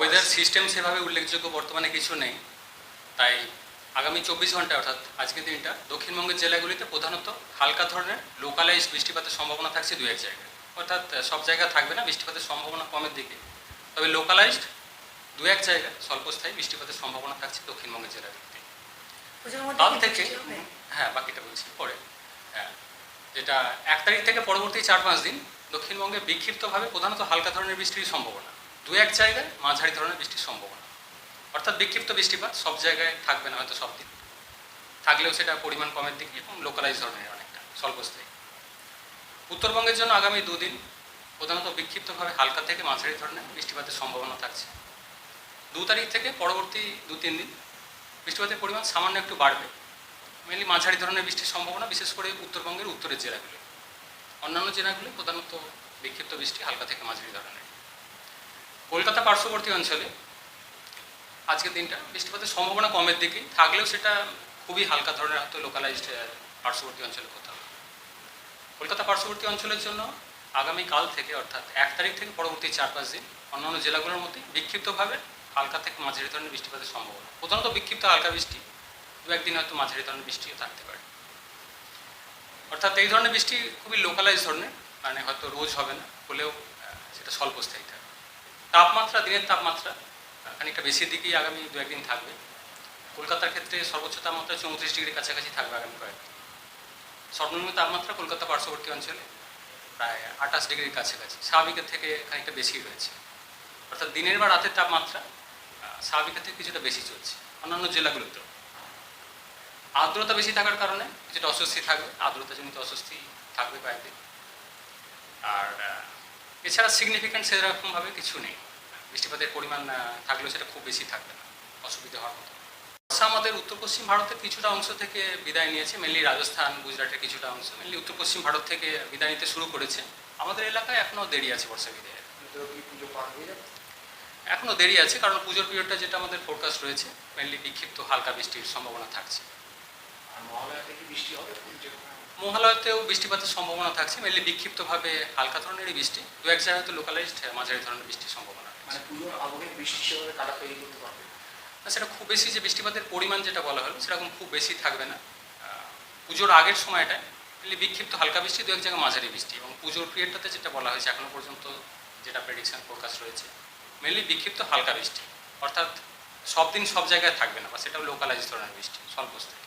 Weather. System সেভাবে উল্লেখযোগ্য বর্তমানে কিছু নেই। তাই আগামী চব্বিশ ঘণ্টা অর্থাৎ আজকের দিনটা দক্ষিণবঙ্গের জেলাগুলিতে প্রধানত হালকা ধরনের লোকালাইজ বৃষ্টিপাতের সম্ভাবনা থাকছে দু এক জায়গায়। অর্থাৎ সব জায়গা থাকবে না বৃষ্টিপাতের সম্ভাবনা কমের দিকে। তবে লোকালাইজড দু এক জায়গায় স্বল্পস্থায়ী বৃষ্টিপাতের সম্ভাবনা থাকছে দক্ষিণবঙ্গের জেলাগুলিতে। কাল থেকে হ্যাঁ বাকিটা বলছি পরে। হ্যাঁ যেটা এক তারিখ থেকে পরবর্তী চার পাঁচ দিন দক্ষিণবঙ্গে বিক্ষিপ্তভাবে প্রধানত হালকা ধরনের বৃষ্টির সম্ভাবনা। দু এক জায়গায় মাঝারি ধরনের বৃষ্টির সম্ভাবনা। অর্থাৎ বিক্ষিপ্ত বৃষ্টিপাত সব জায়গায় থাকবে না হয়তো সব দিন। থাকলেও সেটা পরিমাণ কমের দিকে এবং লোকালাইজ ধরনের অনেকটা, স্বল্পস্থায়ী। উত্তরবঙ্গের জন্য আগামী দুদিন প্রধানত বিক্ষিপ্তভাবে হালকা থেকে মাঝারি ধরনের বৃষ্টিপাতের সম্ভাবনা থাকছে। দু তারিখ থেকে পরবর্তী দু তিন দিন বৃষ্টিপাতের পরিমাণ সামান্য একটু বাড়বে। মেনলি মাঝারি ধরনের বৃষ্টির সম্ভাবনা, বিশেষ করে উত্তরবঙ্গের উত্তরের জেলাগুলো অন্যান্য জেলাগুলি প্রধানত বিক্ষিপ্ত বৃষ্টি হালকা থেকে মাঝারি ধরনের। কলকাতা পার্শ্ববর্তী অঞ্চলে আজকের দিনটা বৃষ্টিপাতের সম্ভাবনা কমের দিকে থাকলেও সেটা খুবই হালকা ধরনের হয়তো লোকালাইজড পার্শ্ববর্তী অঞ্চলে কোথাও কলকাতা পার্শ্ববর্তী অঞ্চলের জন্য আগামী কাল থেকে অর্থাৎ এক তারিখ থেকে পরবর্তী চার পাঁচ দিন অন্যান্য জেলাগুলোর মধ্যে বিক্ষিপ্তভাবে হালকা থেকে মাঝারি ধরনের বৃষ্টিপাতের সম্ভাবনা। প্রধানত বিক্ষিপ্ত হালকা বৃষ্টি দু একদিন হয়তো মাঝারি ধরনের বৃষ্টিও থাকতে পারে। অর্থাৎ এই ধরনের বৃষ্টি খুবই লোকালাইজ ধরনের মানে হয়তো রোজ হবে না, হলেও সেটা স্বল্পস্থায়ী থাকবে তাপমাত্রা, দিনের তাপমাত্রা খানিকটা বেশির দিকেই আগামী দু একদিন থাকবে। কলকাতার ক্ষেত্রে সর্বোচ্চ তাপমাত্রা চৌত্রিশ ডিগ্রির কাছাকাছি থাকবে আগামী কয়েকদিন সর্বনিম্ন তাপমাত্রা কলকাতা পার্শ্ববর্তী অঞ্চলে প্রায় আঠাশ ডিগ্রির কাছাকাছি, স্বাভাবিকের থেকে খানিকটা বেশি রয়েছে। অর্থাৎ দিনের বা রাতের তাপমাত্রা স্বাভাবিকের থেকে কিছুটা বেশি চলছে। অন্যান্য জেলাগুলোতেও। আর্দ্রতা বেশি থাকার কারণে যেটা অস্বস্তি থাকবে, আর্দ্রতাজনিত অস্বস্তি থাকবে কয়েকদিন। আর এছাড়া সিগনিফিক্যান্ট সেরকমভাবে কিছু নেই। বৃষ্টিপাতের পরিমাণ থাকলেও সেটা খুব বেশি থাকবে না, অসুবিধা হওয়ার মতো। বর্ষা আমাদের উত্তর পশ্চিম ভারতের কিছুটা অংশ থেকে বিদায় নিয়েছে মেনলি রাজস্থান, গুজরাটের কিছুটা অংশ মেনলি উত্তর পশ্চিম ভারত থেকে বিদায় নিতে শুরু করেছে। আমাদের এলাকায় এখনও দেরি আছে বর্ষা বিদায় এখনও দেরি আছে, কারণ পুজোর পিরিয়ডটা যেটা আমাদের ফোরকাস্ট রয়েছে মেনলি বিক্ষিপ্ত হালকা বৃষ্টির সম্ভাবনা থাকছে। বৃষ্টি হবে মহালয়াতেও বৃষ্টিপাতের সম্ভাবনা থাকছে মেনলি বিক্ষিপ্তভাবে হালকা ধরনেরই বৃষ্টি দু এক জায়গায় তো লোকালাইজড মাঝারি ধরনের বৃষ্টির সম্ভাবনা মানে আবহে বৃষ্টি সেভাবে কাটা তৈরি করতে পারবে? না, সেটা খুব বেশি যে বৃষ্টিপাতের পরিমাণ যেটা বলা হলো সেরকম খুব বেশি থাকবে না। পুজোর আগের সময়টায় মেনলি বিক্ষিপ্ত হালকা বৃষ্টি দু এক জায়গায় মাঝারি বৃষ্টি এবং পুজোর পিরিয়ডটাতে যেটা বলা হয়েছে এখনও পর্যন্ত যেটা প্রেডিকশন ফোরকাস্ট রয়েছে মেনলি বিক্ষিপ্ত হালকা বৃষ্টি। অর্থাৎ সব দিন সব জায়গায় থাকবে না বা সেটাও লোকালাইজ ধরনের বৃষ্টি স্বল্পস্থায়ী।